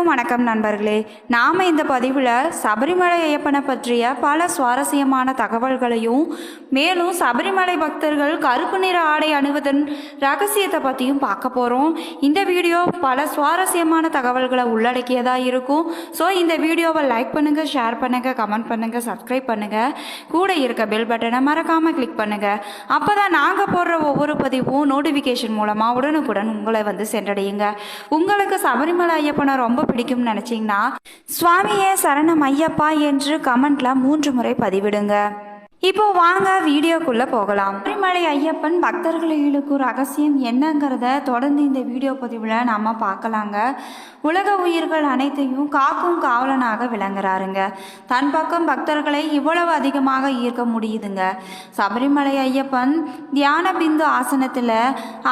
அனைவருக்கும் வணக்கம் நண்பர்களே. நாம் இந்த பதிவில் சபரிமலை ஐயப்பனை பற்றிய பல சுவாரஸ்யமான தகவல்களையும் மேலும் சபரிமலை பக்தர்கள் கருப்பு நிற ஆடை அணிவதன் ரகசியத்தை பற்றியும் பார்க்க போகிறோம் இந்த வீடியோ பல சுவாரஸ்யமான தகவல்களை உள்ளடக்கியதாக இருக்கும். ஸோ இந்த வீடியோவை லைக் பண்ணுங்கள் ஷேர் பண்ணுங்கள் கமெண்ட் பண்ணுங்கள் சப்ஸ்கிரைப் பண்ணுங்கள் கூட இருக்க பெல் பட்டனை மறக்காமல் கிளிக் பண்ணுங்கள் அப்போ தான் நாங்கள் போடுற ஒவ்வொரு பதிவும் நோட்டிஃபிகேஷன் மூலமாக உடனுக்குடன் உங்களை வந்து சென்றடையுங்க. உங்களுக்கு சபரிமலை ஐயப்பனை ரொம்ப பிடிக்கும்னு நினச்சிங்கன்னா சுவாமியே சரணம் ஐயப்பா என்று கமெண்ட்ல மூன்று முறை பதிவிடுங்க. இப்போ வாங்க வீடியோக்குள்ள போகலாம். சபரிமலை ஐயப்பன் பக்தர்களை இழுக்கும் ரகசியம் என்னங்கிறத தொடர்ந்து இந்த வீடியோ பதிவில் நாம பார்க்கலாங்க. உலக உயிர்கள் அனைத்தையும் காக்கும் காவலனாக விளங்குறாருங்க. தன் பக்கம் பக்தர்களை இவ்வளவு அதிகமாக ஈர்க்க முடியுதுங்க. சபரிமலை ஐயப்பன் தியான பிந்து ஆசனத்தில்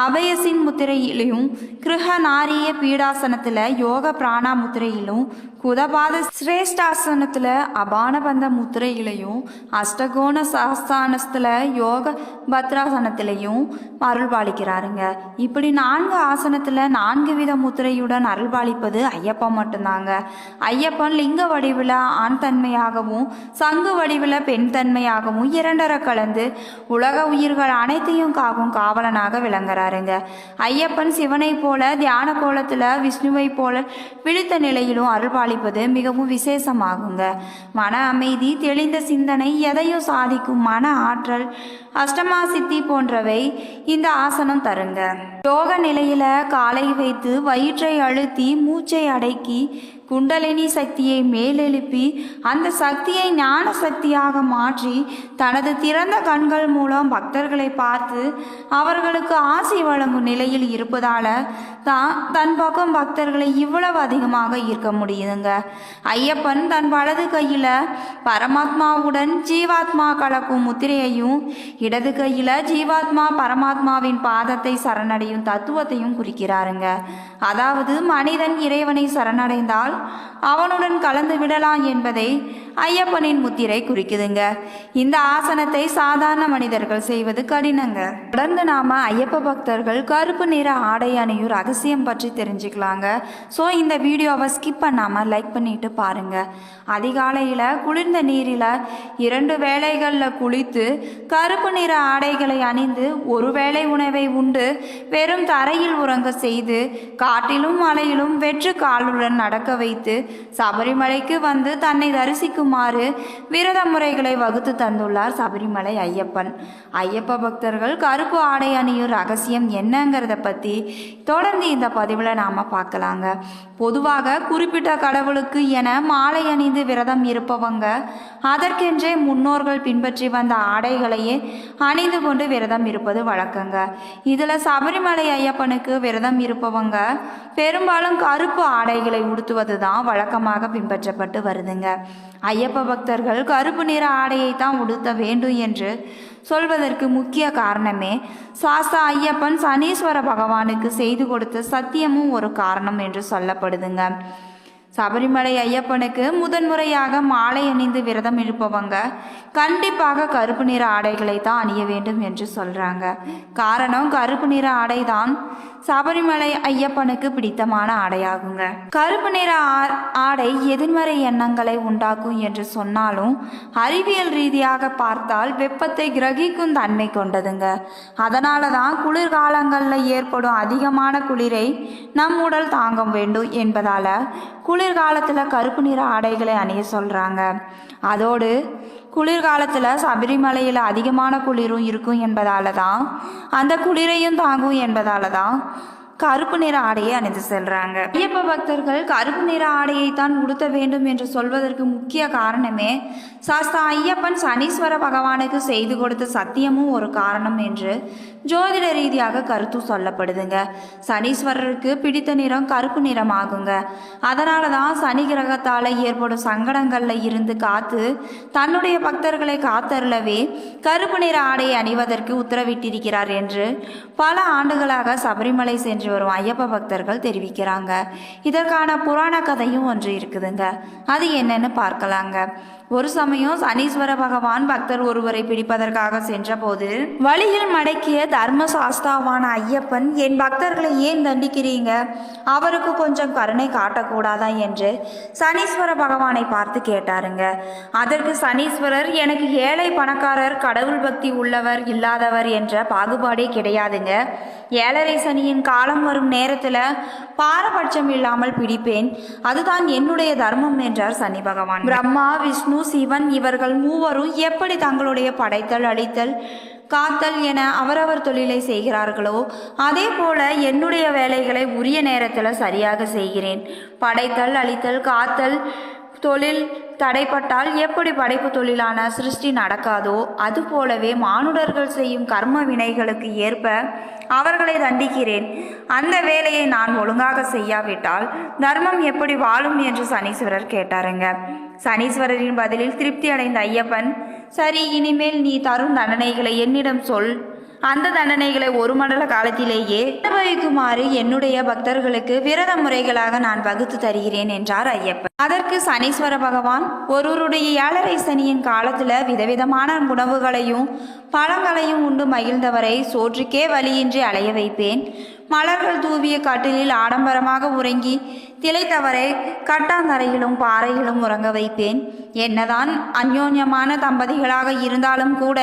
அபயசின் முத்திரையிலையும் கிருஹ நாரிய பீடாசனத்தில் யோக பிராணா முத்திரையிலும் குதபாத சிரேஷ்டாசனத்தில் அபானபந்த முத்திரையிலையும் அஷ்டகோண சாஸ்தானத்தில் யோக பத்ராசனத்திலையும் அருள்பாலிக்கிறாருங்க. இப்படி நான்கு ஆசனத்தில் நான்கு வித முத்திரையுடன் அருள்பாலிப்பது ஐயப்பன் மட்டும்தாங்க. ஐயப்பன் லிங்க வடிவில் ஆண் தன்மையாகவும் சங்கு வடிவில் பெண் தன்மையாகவும் இரண்டரை கலந்து உலக உயிர்கள் அனைத்தையும் காக்கும் காவலனாக விளங்குறாருங்க. ஐயப்பன் சிவனை போல தியான கோலத்தில் விஷ்ணுவை போல விழித்த நிலையிலும் அருள்பாலிப்பது மிகவும் விசேஷமாகுங்க. மன அமைதி தெளிந்த சிந்தனை எதையும் சாதிக்கும் மன ஆற்றல் அஷ்டமா சித்தி போன்றவை இந்த ஆசனம் தருங்க. யோக நிலையில காலை வைத்து வயிற்றை அழுத்தி மூச்சை அடக்கி குண்டலினி சக்தியை மேலெழுப்பி அந்த சக்தியை ஞான சக்தியாக மாற்றி தனது திறந்த கண்கள் மூலம் பக்தர்களை பார்த்து அவர்களுக்கு ஆசி வழங்கும் நிலையில் இருப்பதால தான் தன் பக்கம் பக்தர்களை இவ்வளவு அதிகமாக ஈர்க்க முடியுதுங்க. ஐயப்பன் தன் வலது கையில் பரமாத்மாவுடன் ஜீவாத்மா கலக்கும் முத்திரையையும் இடது கையில் ஜீவாத்மா பரமாத்மாவின் பாதத்தை சரணடையும் தத்துவத்தையும் குறிக்கிறாருங்க. அதாவது மனிதன் இறைவனை சரணடைந்தால் அவனுடன் கலந்து விடலாம் என்பதை ஐயப்பனின் முத்திரை குறிக்குதுங்க. இந்த ஆசனத்தை சாதாரண மனிதர்கள் செய்வது கடினங்க. தொடர்ந்து நாம ஐயப்ப பக்தர்கள் கருப்பு நிற ஆடை அணியும் ரகசியம் பற்றி தெரிஞ்சுக்கலாங்க. ஸோ இந்த வீடியோவை ஸ்கிப் பண்ணாம லைக் பண்ணிட்டு பாருங்க. அதிகாலையில் குளிர்ந்த நீரில் இரண்டு வேளைகளில் குளித்து கருப்பு நிற ஆடைகளை அணிந்து ஒரு வேளை உணவை உண்டு வெறும் தரையில் உறங்க செய்து காட்டிலும் மலையிலும் வெற்று காலுடன் நடக்க வைத்து சபரிமலைக்கு வந்து தன்னை தரிசிக்கும் தரிசிக்குமாறு விரத முறைகளை வகுத்து தந்துள்ளார் சபரிமலை ஐயப்பன். ஐயப்ப பக்தர்கள் கருப்பு ஆடை அணியும் ரகசியம் என்னங்கிறத பற்றி தொடர்ந்து இந்த பதிவில் நாம் பார்க்கலாங்க. பொதுவாக குறிப்பிட்ட கடவுளுக்கு என மாலை அணிந்து விரதம் இருப்பவங்க அதற்கென்றே முன்னோர்கள் பின்பற்றி வந்த ஆடைகளையே அணிந்து கொண்டு விரதம் இருப்பது வழக்கங்க. இதில் சபரிமலை ஐயப்பனுக்கு விரதம் இருப்பவங்க பெரும்பாலும் கருப்பு ஆடைகளை உடுத்துவது தான் வழக்கமாக பின்பற்றப்பட்டு வருதுங்க. ஐயப்ப பக்தர்கள் கருப்பு நிற ஆடையை தான் உடுத்த வேண்டும் என்று சொல்வதற்கு முக்கிய காரணமே சாஸ்தா ஐயப்பன் சனீஸ்வர பகவானுக்கு செய்து கொடுத்த சத்தியமும் ஒரு காரணம் என்று சொல்லப்படுதுங்க. சபரிமலை ஐயப்பனுக்கு முதன்முறையாக மாலை அணிந்து விரதம் இருப்பவங்க கண்டிப்பாக கருப்பு நிற ஆடைகளை தான் அணிய வேண்டும் என்று சொல்றாங்க. காரணம் கருப்பு நிற ஆடை தான் சபரிமலை ஐயப்பனுக்கு பிடித்தமான ஆடையாகுங்க. கருப்பு நிற ஆ- ஆடை எதிர்மறை எண்ணங்களை உண்டாக்கும் என்று சொன்னாலும் அறிவியல் ரீதியாக பார்த்தால் வெப்பத்தை கிரகிக்கும் தன்மை கொண்டதுங்க. அதனால தான் குளிர்காலங்களில் ஏற்படும் அதிகமான குளிரை நம் உடல் தாங்க வேண்டும் என்பதால குளிர்காலத்தில் கருப்பு நிற ஆடைகளை அணிய சொல்கிறாங்க அதோடு குளிர்காலத்தில் சபரிமலையில் அதிகமான குளிரும் இருக்கும் என்பதால் தான் அந்த குளிரையும் தாங்கும் என்பதால் தான் கருப்பு நிற ஆடையை அணிந்து செல்றாங்க. ஐயப்ப பக்தர்கள் கருப்பு நிற ஆடையை தான் உடுத்த வேண்டும் என்று சொல்வதற்கு முக்கிய காரணமே சாஸ்தா ஐயப்பன் சனீஸ்வர பகவானுக்கு செய்து கொடுத்த சத்தியமும் ஒரு காரணம் என்று ஜோதிட ரீதியாக கருத்து சொல்லப்படுதுங்க. சனீஸ்வரருக்கு பிடித்த நிறம் கருப்பு நிறமாகுங்க. அதனால தான் சனி கிரகத்தால் ஏற்படும் சங்கடங்களில் இருந்து காத்து தன்னுடைய பக்தர்களை காத்தருளவே கருப்பு நிற ஆடையை அணிவதற்கு உத்தரவிட்டிருக்கிறார் என்று பல ஆண்டுகளாக சபரிமலை சென்று வரும் ஐயப்ப பக்தர்கள் தெரிவிக்கிறாங்க. இதற்கான புராண கதையும் ஒன்று இருக்குதுங்க. அது என்னன்னு பார்க்கலாங்க. ஒரு சமயம் சனீஸ்வர பகவான் பக்தர் ஒருவரை பிடிப்பதற்காக சென்றபோது வழியில் மடக்கிய தர்ம சாஸ்தாவான ஐயப்பன் என் பக்தர்களை ஏன் தண்டிக்கிறீங்க? அவருக்கு கொஞ்சம் கருணை காட்டக்கூடாதா? என்று சனீஸ்வர பகவானை பார்த்து கேட்டாருங்க. அதற்கு சனீஸ்வரர் எனக்கு ஏழை பணக்காரர் கடவுள் பக்தி உள்ளவர் இல்லாதவர் என்ற பாகுபாடே கிடையாதுங்க. ஏழரை சனியின் காலம் வரும் நேரத்தில் பாரபட்சம் இல்லாமல் பிடிப்பேன். அதுதான் என்னுடைய தர்மம் என்றார் சனி பகவான். பிரம்மா விஷ்ணு சிவன் இவர்கள் மூவரும் எப்படி தங்களுடைய படைத்தல் அழித்தல் காத்தல் என அவரவர் தொழிலை செய்கிறார்களோ அதே போல என்னுடைய வேலைகளை உரிய நேரத்தில் சரியாக செய்கிறேன். படைத்தல் அழித்தல் காத்தல் தொழில் தடைப்பட்டால் எப்படி படைப்பு தொழிலான சிருஷ்டி நடக்காதோ அதுபோலவே மானுடர்கள் செய்யும் கர்ம வினைகளுக்கு ஏற்ப அவர்களை தண்டிக்கிறேன். அந்த வேலையை நான் ஒழுங்காக செய்யாவிட்டால் தர்மம் எப்படி வாழும் என்று சனீஸ்வரர் கேட்டாருங்க. சனீஸ்வரரின் பதிலில் திருப்தி அடைந்த ஐயப்பன் சரி இனிமேல் நீ தரும் தண்டனைகளை என்னிடம் சொல். அந்த தண்டனைகளை ஒரு மண்டல காலத்திலேயே அனுபவிக்குமாறு என்னுடைய பக்தர்களுக்கு விரத முறைகளாக நான் வகுத்து தருகிறேன் என்றார் ஐயப்பன். அதற்கு சனீஸ்வர பகவான் ஒருவருடைய ஏழரை சனியின் காலத்துல விதவிதமான உணவுகளையும் பழங்களையும் உண்டு மகிழ்ந்தவரை சோற்றுக்கே வழியின்றி அலைய வைப்பேன். மலர்கள் தூவிய கட்டிலில் ஆடம்பரமாக உறங்கி திளைத்தவரை கட்டாந்தரையிலும் பாறையிலும் உறங்க வைப்பேன். என்னதான் அந்யோன்யமான தம்பதிகளாக இருந்தாலும் கூட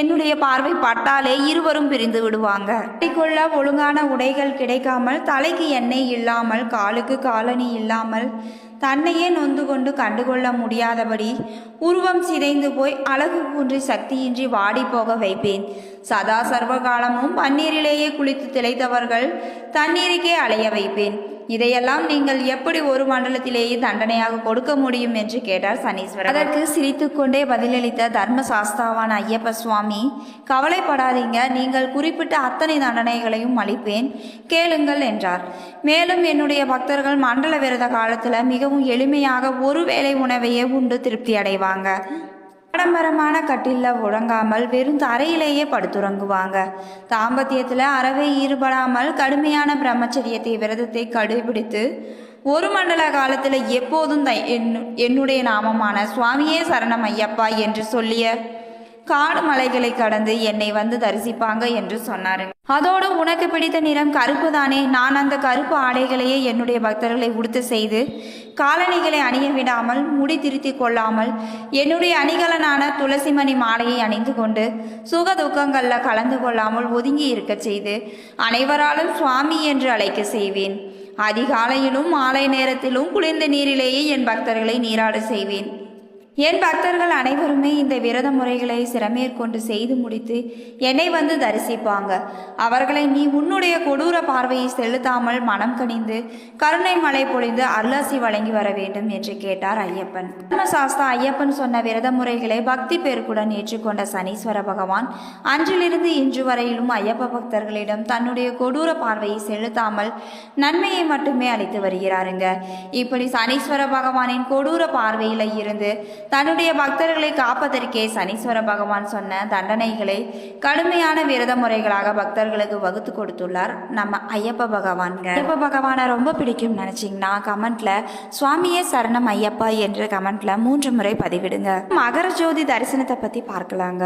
என்னுடைய பார்வை பட்டாலே இருவரும் பிரிந்து விடுவாங்க. கொள்ள ஒழுங்கான உடைகள் கிடைக்காமல் தலைக்கு எண்ணெய் இல்லாமல் காலுக்கு காலணி இல்லாமல் தன்னையே நொந்து கொண்டு கண்டுகொள்ள முடியாதபடி உருவம் சிதைந்து போய் அழகு குன்றி சக்தியின்றி வாடி போக வைப்பேன். சதா சர்வ காலமும் பன்னீரிலேயே குளித்து திளைத்தவர்கள் தண்ணீருக்கே அலைய வைப்பேன். இதையெல்லாம் நீங்கள் எப்படி ஒரு மண்டலத்திலேயே தண்டனையாக கொடுக்க முடியும் என்று கேட்டார் சனீஸ்வரர். அதற்கு சிரித்துக்கொண்டே பதிலளித்த தர்ம சாஸ்தாவான ஐயப்ப சுவாமி கவலைப்படாதீங்க நீங்கள் குறிப்பிட்ட அத்தனை தண்டனைகளையும் அளிப்பேன் கேளுங்கள் என்றார். மேலும் என்னுடைய பக்தர்கள் மண்டல விரத காலத்தில் மிகவும் எளிமையாக ஒரு வேளை உணவையே உண்டு திருப்தி அடைவாங்க. ஆடம்பரமான கட்டிலில் உறங்காமல் வெறும் தரையிலேயே படுத்துறங்குவாங்க. தாம்பத்தியத்தில் அறவே ஈடுபடாமல் கடுமையான பிரம்மச்சரியத்தை விரதத்தை கடைபிடித்து ஒரு மண்டல காலத்தில் எப்போதும் த என்னுடைய நாமமான சுவாமியே சரணம் ஐயப்பா என்று சொல்லிய காடு மலைகளை கடந்து என்னை வந்து தரிசிப்பாங்க என்று சொன்னார். அதோடு உனக்கு பிடித்த நிறம் கருப்பு தானே. நான் அந்த கருப்பு ஆடைகளையே என்னுடைய பக்தர்களை உடுத்த செய்து காலணிகளை அணிய விடாமல் முடி திருத்தி கொள்ளாமல் என்னுடைய அணிகலனான துளசிமணி மாலையை அணிந்து கொண்டு சுக துக்கங்களில் கலந்து கொள்ளாமல் ஒதுங்கி இருக்கச் செய்து அனைவராலும் சுவாமி என்று அழைக்க செய்வேன். அதிகாலையிலும் மாலை நேரத்திலும் குளிர்ந்த நீரிலேயே என் பக்தர்களை நீராட செய்வேன். என் பக்தர்கள் அனைவருமே இந்த விரத முறைகளை சிறமேற்கொண்டு செய்து முடித்து என்னை வந்து தரிசிப்பாங்க. அவர்களை நீ உன்னுடைய கொடூர பார்வையை செலுத்தாமல் மனம் கனிந்து கருணை மழை பொழிந்து அருளாசி வழங்கி வர வேண்டும் என்று கேட்டார் ஐயப்பன். தர்மசாஸ்தா ஐயப்பன் சொன்ன விரத முறைகளை பக்தி பெருக்குடன் ஏற்றுக்கொண்ட சனீஸ்வர பகவான் அன்றிலிருந்து இன்று வரையிலும் ஐயப்ப பக்தர்களிடம் தன்னுடைய கொடூர பார்வையை செலுத்தாமல் நன்மையை மட்டுமே அளித்து வருகிறாருங்க. இப்படி சனீஸ்வர பகவானின் கொடூர பார்வையில இருந்து தன்னுடைய பக்தர்களை காப்பதற்கே சனீஸ்வர பகவான் சொன்ன தண்டனைகளை கடுமையான விரத முறைகளாக பக்தர்களுக்கு வகுத்து கொடுத்துள்ளார் நம்ம ஐயப்ப பகவான்க ஐயப்ப பகவானை ரொம்ப பிடிக்கும் நினச்சிங்கன்னா கமெண்ட்ல சுவாமியே சரணம் ஐயப்பா என்ற கமெண்ட்ல மூன்று முறை பதிவிடுங்க. மகர ஜோதி தரிசனத்தை பத்தி பார்க்கலாங்க.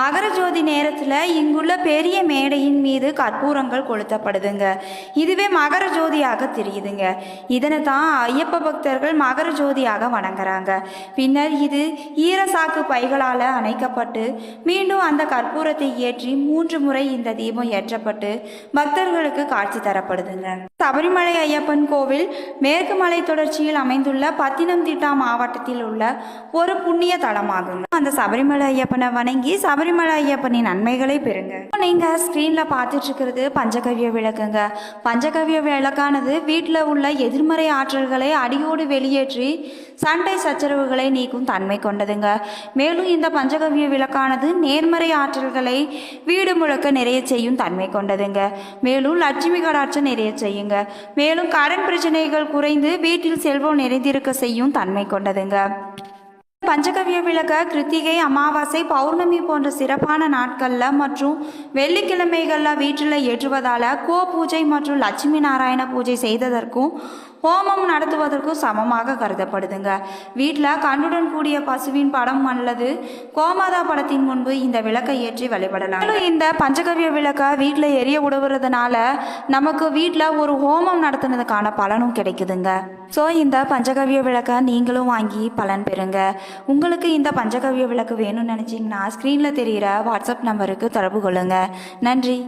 மகர ஜோதி நேரத்துல இங்குள்ள பெரிய மேடையின் மீது கற்பூரங்கள் கொளுத்தப்படுதுங்க. இதுவே மகர ஜோதியாக தெரியுதுங்க. இதனை தான் ஐயப்ப பக்தர்கள் மகர ஜோதியாக வணங்குறாங்க. பின்னர் இது ஈரசாக்கு பைகளால் அணைக்கப்பட்டு மீண்டும் அந்த கற்பூரத்தை ஏற்றி மூன்று முறை இந்த தீபம் ஏற்றப்பட்டு பக்தர்களுக்கு காட்சி தரப்படுதுங்க சபரிமலை ஐயப்பன் கோவில் மேற்கு மலை தொடர்ச்சியில் அமைந்துள்ள பத்தினம்திட்டா மாவட்டத்தில் உள்ள ஒரு புண்ணிய தலமாகும். அந்த சபரிமலை ஐயப்பனை வணங்கி சபரிமலை ஐயப்பனின் நன்மைகளை பெறுங்க. நீங்க ஸ்கிரீன்ல பார்த்துட்டு இருக்கிறது பஞ்சகவ்ய விளக்குங்க. பஞ்சகவ்ய விளக்கானது வீட்டில் உள்ள எதிர்மறை ஆற்றல்களை அடியோடு வெளியேற்றி சண்டை சச்சரவுகளை நீக்கும் தன்மை கொண்டதுங்க. மேலும் இந்த பஞ்சகவ்ய விளக்கானது நேர்மறை ஆற்றல்களை வீடு முழுக்க நிறைய செய்யும் தன்மை கொண்டதுங்க. மேலும் லட்சுமி கடாட்சம் நிறைய செய்யுங்க. மேலும் கடன் பிரச்சனைகள் குறைந்து வீட்டில் செல்வம் நிறைந்திருக்க செய்யும் தன்மை கொண்டதுங்க. பஞ்சகவ்ய விளக்க கிருத்திகை அமாவாசை பௌர்ணமி போன்ற சிறப்பான நாட்களில் மற்றும் வெள்ளிக்கிழமைகளில் வீட்டில் ஏற்றுவதால் கோ பூஜை மற்றும் லட்சுமி நாராயண பூஜை செய்ததற்கும் ஹோமம் நடத்துவதற்கும் சமமாக கருதப்படுதுங்க. வீட்டில் கண்ணுடன் கூடிய பசுவின் படம் அல்லது கோமாதா படத்தின் முன்பு இந்த விளக்கை ஏற்றி வழிபடலாம். மேலும் இந்த பஞ்சகவ்ய விளக்கை வீட்டில் எரிய விடுவதுனால நமக்கு வீட்டில் ஒரு ஹோமம் நடத்துனதுக்கான பலனும் கிடைக்குதுங்க. ஸோ இந்த பஞ்சகவ்ய விளக்கை நீங்களும் வாங்கி பலன் பெறுங்க. உங்களுக்கு இந்த பஞ்சகவ்ய விளக்கு வேணும்னு நினச்சிங்கன்னா ஸ்க்ரீனில் தெரிகிற வாட்ஸ்அப் நம்பருக்கு தொடர்பு கொள்ளுங்கள் நன்றி.